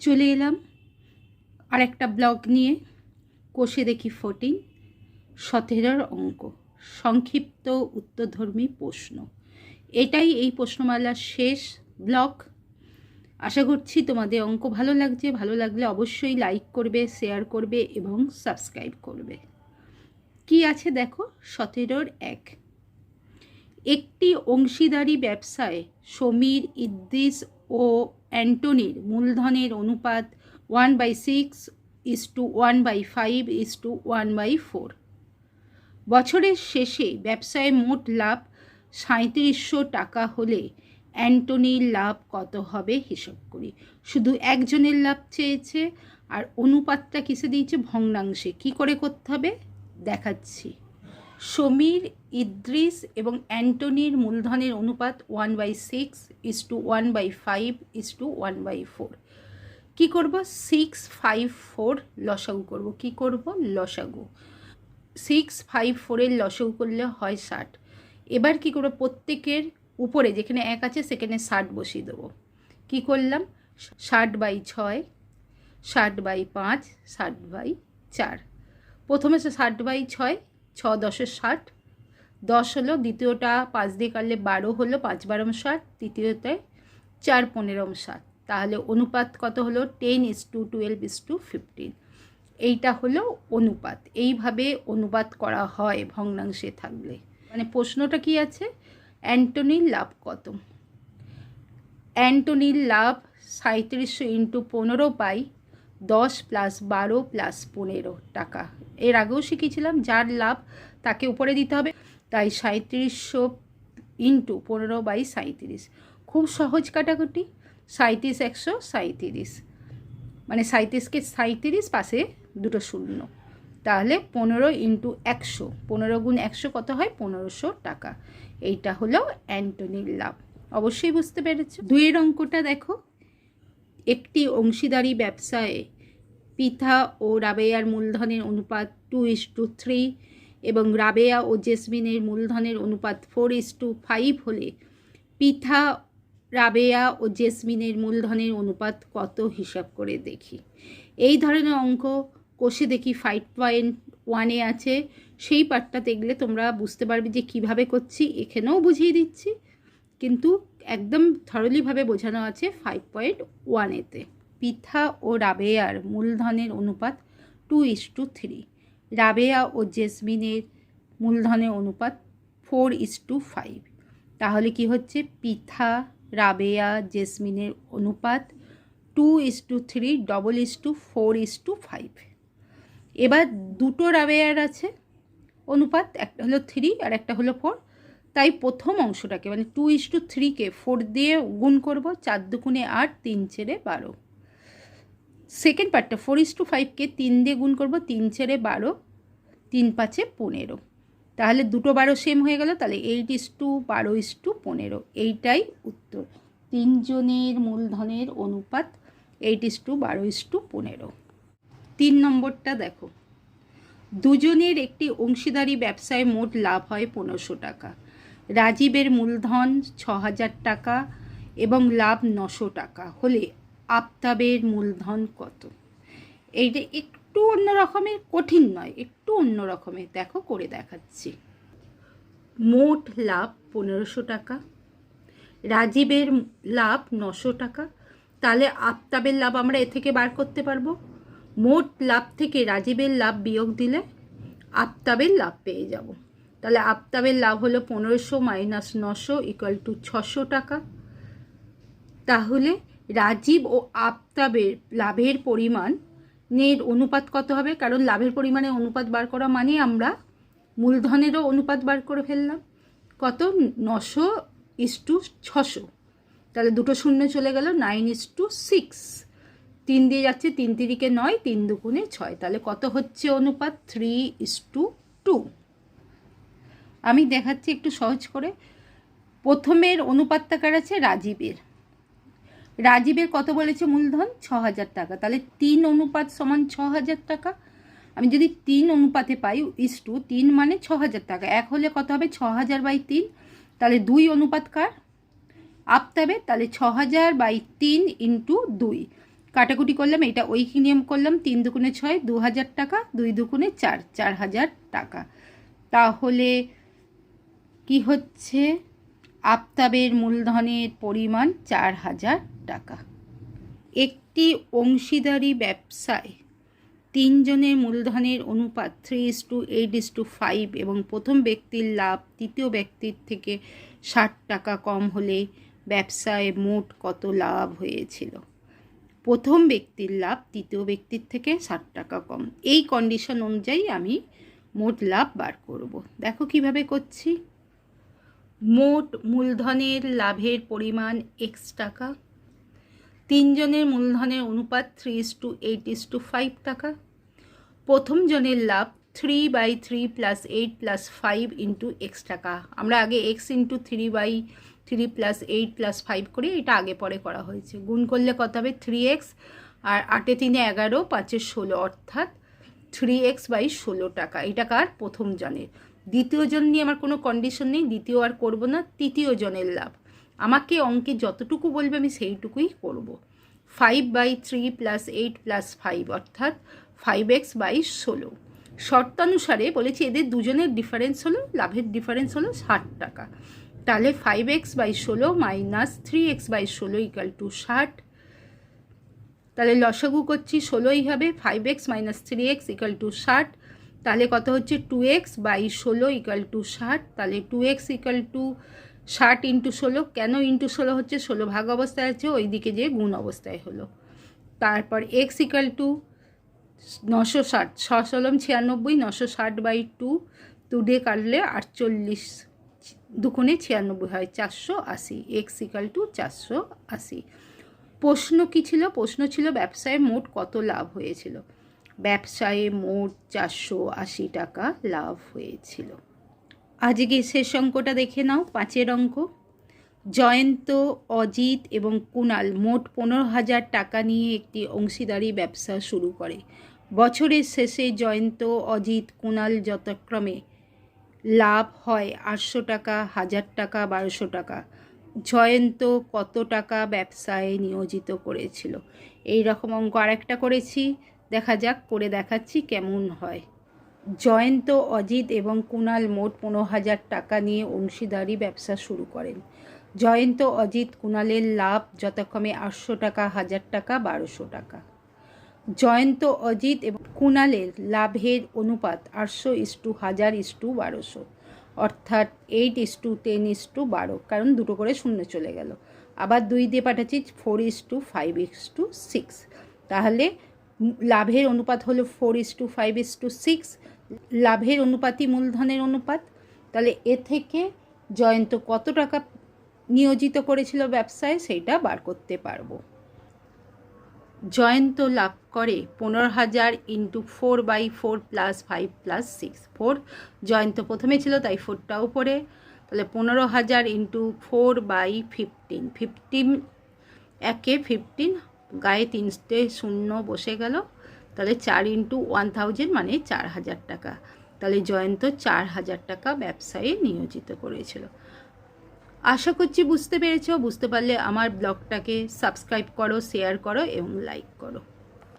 চলে এলাম। আর একটা ব্লগ নিয়ে। কষে দেখি ফোরটিন সতেরোর অঙ্ক। সংক্ষিপ্ত উত্তরধর্মী প্রশ্ন। এটাই এই প্রশ্নমালার শেষ ব্লগ। আশা করছি তোমাদের অঙ্ক ভালো লাগছে। ভালো লাগলে অবশ্যই লাইক করবে, শেয়ার করবে এবং সাবস্ক্রাইব করবে। কি আছে দেখো? সতেরোর এক। একটি অংশীদারি ব্যবসায় সমীর ইদ্রিস ও অ্যান্টনির মূলধনের অনুপাত one by six is to one by five is to one by four. বছরের শেষে ব্যবসায় মোট লাভ সাঁত্রিশশো টাকা হলে অ্যান্টনির লাভ কত হবে হিসাব করি। শুধু একজনের লাভ চেয়েছে আর অনুপাতটা কিসে দিয়েছে ভগ্নাংশে। কি করে করতে হবে? দেখাচ্ছি। সমীর, ইদ্রিস এবং অ্যান্টনির মূলধনের অনুপাত one by six is to one by five is to one by four কী করব? সিক্স ফাইভ ফোর লসাগু করব। কি করব? লসাগু। সিক্স ফাইভ ফোরের লসাগু করলে হয় ষাট। এবার কি করব? প্রত্যেকের উপরে যেখানে এক আছে সেখানে ষাট বসিয়ে দেবো। কী করলাম? ষাট বাই ছয়, ষাট বাই পাঁচ, ষাট বাই চার। প্রথমে সে ষাট বাই ছয় ছ দশে ষাট। দশ হলো দ্বিতীয়টা, পাঁচ দিয়ে কাটলে বারো হলো পাঁচ বারম ষাট তৃতীয়টায় চার পনেরোম ষাট। তাহলে অনুপাত কত হলো? Ten is to twelve is to fifteen এইটা হলো অনুপাত। এইভাবে অনুপাত করা হয় ভগ্নাংশে থাকলে। মানে প্রশ্নটা কি আছে? অ্যান্টনির লাভ কত? অ্যান্টনির লাভ সাঁত্রিশশো ইন্টু পনেরো পাই দশ প্লাস বারো প্লাস পনেরো টাকা। এর আগেও শিখেছিলাম, যার লাভ তাকে উপরে দিতে হবে। তাই সাঁত্রিশশো ইন্টু পনেরো বাই সাঁত্রিশ খুব সহজ কাটাকুটি সাঁত্রিশ একশো সাঁত্রিশ মানে সাঁত্রিশকে সাঁত্রিশ পাশে দুটো শূন্য। তাহলে পনেরো ইন্টু একশো, পনেরো গুণ একশো কত হয়? পনেরোশো টাকা। এইটা হলো অ্যান্টনির লাভ। অবশ্যই বুঝতে পেরেছ। দুইয়ের অঙ্কটা দেখো। একটি অংশীদারি ব্যবসায় পিথা ও রাবেয়ার মূলধনের অনুপাত টু ইস টু থ্রি এবং রাবেয়া ও জেসমিনের মূলধনের অনুপাত ফোর ইস টু ফাইভ হলে পিথা রাবেয়া ও জেসমিনের মূলধনের অনুপাত কত হিসাব করে দেখি। এই ধরনের অঙ্ক কষে দেখি ফাইভ পয়েন্ট ওয়ানে আছে। সেই পার্টটা দেখলে তোমরা বুঝতে পারবে যে কীভাবে করছি, এখানেও বুঝিয়ে দিচ্ছি। কিন্তু একদম থরলিভাবে বোঝানো আছে ফাইভ পয়েন্ট ওয়ানেতে পিথা ও রাবেয়ার মূলধনের অনুপাত two is to three Rabeya ও জেসমিনের মূলধনের অনুপাত ফোর ইস টু ফাইভ তাহলে কি হচ্ছে? পিথা, রাবেয়া, জেসমিনের অনুপাত two is to three double is to four is to five এবার দুটো রাবেয়ার আছে, অনুপাত, একটা হলো থ্রি আর একটা হলো ফোর তাই প্রথম অংশটাকে মানে টু ইস টু থ্রিকে ফোর দিয়ে গুণ করব, চার দুগুণে আট, তিন ছেড়ে বারো। সেকেন্ড পার্টটা ফোর ইস টু ফাইভকে তিন দিয়ে গুণ করব, তিন ছেড়ে বারো, তিন পাঁচে পনেরো। তাহলে দুটো বারো সেম হয়ে গেল, তাহলে এইট ইস টু বারো ইস টু পনেরো। এইটাই উত্তর। তিনজনের মূলধনের অনুপাত এইট ইস টু বারো ইস টু পনেরো। তিন নম্বরটা দেখো। দুজনের একটি অংশীদারি ব্যবসায় মোট লাভ হয় পনেরোশো টাকা। রাজীবের মূলধন ছ হাজার টাকা এবং লাভ নশো টাকা। হলে আফতাবের মূলধন কত? এইটা একটু অন্য রকমের, কঠিন নয়, একটু অন্য রকমের। দেখো, করে দেখাচ্ছি। মোট লাভ পনেরোশো টাকা, রাজীবের লাভ নশো টাকা। তাহলে আফতাবের লাভ আমরা এ থেকে বার করতে পারব। মোট লাভ থেকে রাজীবের লাভ বিয়োগ দিলে আফতাবের লাভ পেয়ে যাব। তাহলে আফতাবের লাভ হলো পনেরোশো মাইনাস নশো ইকুয়াল টু ছশো টাকা। তাহলে রাজীব ও আফতাবের লাভের পরিমাণ নের অনুপাত কত হবে? কারণ লাভের পরিমাণে অনুপাত বার করা মানে আমরা মূলধনেরও অনুপাত বার করে ফেললাম। কত? নশো ইস টু ছশো। তাহলে দুটো শূন্য চলে গেল নাইন ইস টু সিক্স তিন দিয়ে যাচ্ছে, তিন তিরিকে নয়, তিন দুগুণে ছয়। তাহলে কত হচ্ছে অনুপাত? থ্রি ইস টু টু আমি দেখাচ্ছি একটু সহজ করে। প্রথমের অনুপাতটা কার আছে রাজীবের। রাজীবের কত বলেছে মূলধন? ছ হাজার টাকা। তাহলে তিন অনুপাত সমান ছ হাজার টাকা। আমি যদি তিন অনুপাতে পাই ইস টু তিন মানে ছ হাজার টাকা। এক হলে কত হবে? ছ হাজার বাই তিন। তাহলে দুই অনুপাত কার? আপতাবে। তাহলে ছ হাজার বাই তিন ইন্টু দুই। কাটাকুটি করলাম, এটা ঐকি নিয়ম করলাম। তিন দুগুণে ছয় দু হাজার টাকা, দুই দুগুণে চার চার হাজার টাকা। তাহলে কি হচ্ছে? আফতাবের মূলধনের পরিমাণ চার হাজার টাকা। একটি অংশীদারি ব্যবসায় তিনজনের মূলধনের অনুপাত three is to eight is to five এবং প্রথম ব্যক্তির লাভ তৃতীয় ব্যক্তির থেকে ষাট টাকা কম হলে ব্যবসায় মোট কত লাভ হয়েছিল? প্রথম ব্যক্তির লাভ তৃতীয় ব্যক্তির থেকে ষাট টাকা কম। এই কন্ডিশন অনুযায়ী আমি মোট লাভ বার করব। দেখো কীভাবে করছি। মোট মূলধনের লাভের পরিমাণ এক্স টাকা। তিনজনের মূলধনের অনুপাত three is to eight is to five টাকা। প্রথম জনের লাভ three by three plus eight plus five into X টাকা। আমরা আগে X into three by three plus eight plus five করি এটা আগে পরে করা হয়েছে। গুণ করলে কত হবে? থ্রি এক্স আর আটে তিনে এগারো, পাঁচে ষোলো, অর্থাৎ থ্রি এক্স বাই ষোলো টাকা। এটা কার? প্রথম জনের দ্বিতীয় জন নিয়ে আমার কোনো কন্ডিশন নেই, দ্বিতীয় আর করব না তৃতীয় জনের লাভ। আমাকে অঙ্কে যতটুকু বলবে আমি সেইটুকুই করব। Five by three plus eight plus five অর্থাৎ ফাইভ এক্স বাই ষোলো। শর্তানুসারে বলেছি এদের দুজনের ডিফারেন্স হলো, লাভের ডিফারেন্স হলো ষাট টাকা। তাহলে ফাইভ এক্স বাই ষোলো মাইনাস থ্রি এক্স বাই ষোলো ইকাল টু ষাট। তাহলে লসাগু করছি, ষোলোই হবে five X minus three X equal to ষাট। তাহলে কত হচ্ছে? টু এক্স বাই ষোলো ইকাল টু ষাট। তাহলে টু এক্স ইকাল টু ষাট ইন্টু ষোলো। কেন ইন্টু ষোলো হচ্ছে? ষোলো ভাগ অবস্থায় আছে ওই দিকে যে গুণ অবস্থায় হলো। তারপর এক্স ইকাল টু নশো ষাট। ষোলম ছিয়ানব্বই, নশো ষাট বাই টু টু ডে কাটলে আটচল্লিশ। দুগুণে ছিয়ানব্বই হয় চারশো আশি। এক্স ইকাল টু চারশো আশি। প্রশ্ন কী ছিল? প্রশ্ন ছিল ব্যবসায় মোট কত লাভ হয়েছিল? ব্যবসায়ে মোট চারশো আশি টাকা লাভ হয়েছিল। আজকে শেষ অঙ্কটা দেখে নাও, পাঁচের অঙ্ক। জয়ন্ত, অজিত এবং কুণাল মোট পনেরো হাজার টাকা নিয়ে একটি অংশীদারি ব্যবসা শুরু করে। বছরের শেষে জয়ন্ত, অজিত কুণাল যথাক্রমে লাভ হয় আটশো টাকা, হাজার টাকা, বারোশো টাকা। জয়ন্ত কত টাকা ব্যবসায় নিয়োজিত করেছিল? এই রকম অঙ্ক আরেকটা করেছি। দেখা যাক, করে দেখাচ্ছি কেমন হয়। জয়ন্ত, অজিত এবং কুণাল মোট পনেরো হাজার টাকা নিয়ে অংশীদারি ব্যবসা শুরু করেন। জয়ন্ত, অজিত কুণালের লাভ যথাক্রমে আটশো টাকা, হাজার টাকা, বারোশো টাকা। জয়ন্ত, অজিত এবং কুণালের লাভের অনুপাত আটশো ইস টু হাজার ইস টু বারোশো। অর্থাৎ eight is to ten is to বারো, কারণ দুটো করে শূন্য চলে গেল। আবার দুই দিয়ে পাঠাচ্ছি, four is to five is to six. তাহলে লাভের অনুপাত হলো four is to five is to six লাভের অনুপাতই মূলধনের অনুপাত। তাহলে এ থেকে জয়ন্ত কত টাকা নিয়োজিত করেছিল ব্যবসায় সেইটা বার করতে পারব। জয়ন্ত লাভ করে পনেরো হাজার into four by four plus five plus six four Jayanta প্রথমে ছিল তাই ফোরটাও পড়ে তাহলে পনেরো হাজার into four by fifteen fifteen একে ফিফটিন গায়ে তিনটে শূন্য বসে গেল। তাহলে চার ইন্টু ওয়ান থাউজেন্ড মানে চার হাজার টাকা। তাহলে জয়ন্ত চার হাজার টাকা ব্যবসায়ে নিয়োজিত করেছিল। আশা করছি বুঝতে পেরেছ। বুঝতে পারলে আমার ব্লগটাকে সাবস্ক্রাইব করো শেয়ার করো এবং লাইক করো।